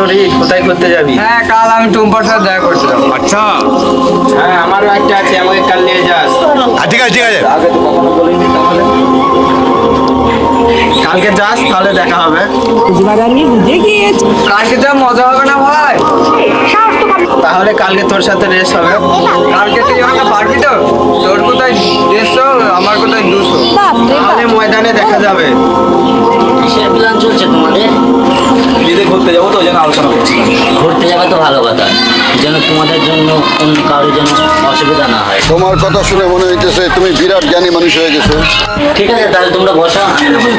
তোর কোথায় করতে যাবি? হ্যাঁ কাল আমি টুম্পার সাথে দেখা করছিলাম আচ্ছা। হ্যাঁ আমারও একটা আছে আমাকে কাল নিয়ে যাস। আচ্ছা, ঠিক আছে ঠিক আছে। আগে তো কখনো বলিনি তাহলে। কালকে যাস তাহলে দেখা হবে। কালকে যা মজা হবে না ভাই। তাহলে কালকে তোর সাথে রেস হবে। কালকে তুই আমাকে পারবি তো? তোর কোথায় দেড়শো আমার কোথায় দুশো তাহলে ময়দানে দেখা যাবে। ঘুরতে যাব তো ওই জন্য আলোচনা করছি। ঘুরতে যাবে তো ভালো কথা। যেন তোমাদের জন্য অন্য কারোর যেন অসুবিধা না হয়। তোমার কথা শুনে মনে হইতেছে তুমি বিরাট জ্ঞানী মানুষ হয়ে গেছো। ঠিক আছে তাহলে তোমরা বসো।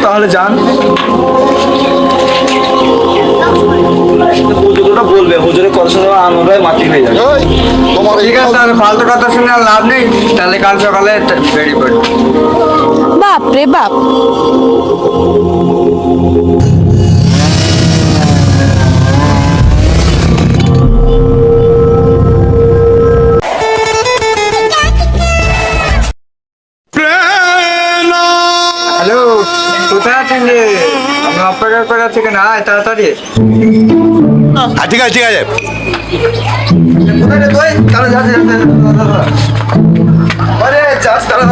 তাহলে যান। হুজুরটা বলবে হুজুরের কথা শুনে আমার আনন্দ মাটি হয়ে যাবে। তোমার ঠিক আছে তাহলে ফালতু কথা শুনে আর লাভ নেই তাহলে কাল সকালে পড়ি। বাপরে বাপ। অর্ডার করা থেকে না আয় তাড়াতাড়ি হ্যাঁ ঠিক আছে ঠিক আছে আরে চাষ তারা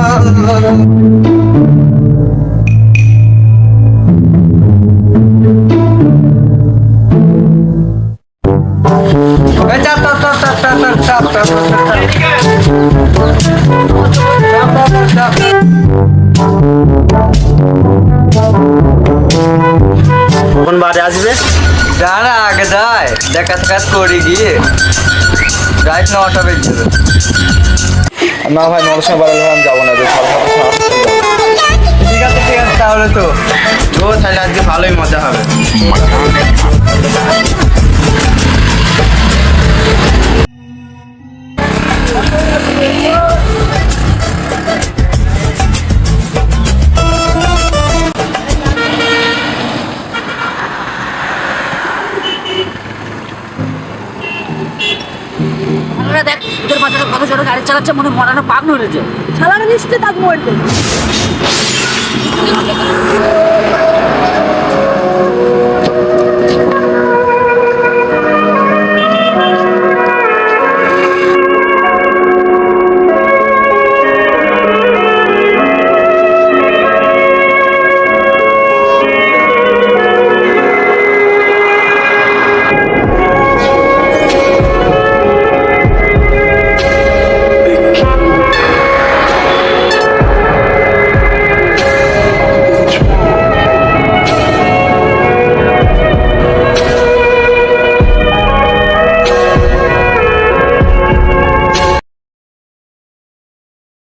Stop, stop, stop, stop, stop, stop, stop, stop. বারে আসবে। যা না আগে যায় দেখা কাজ করি গিয়ে। রাইট না অটো বেরিয়ে না ভাই নটার সময় বাড়ালে আমি যাব না ঠিক আছে ঠিক আছে তাহলে তো। ও তাহলে আজকে ভালোই মজা হবে। আমরা দেখ, তোর বাচ্চাটা কত ছোট গাড়ি চালাচ্ছে, মনে মরানো পাগল হয়েছে শালার নিশ্চয় তাক মরবে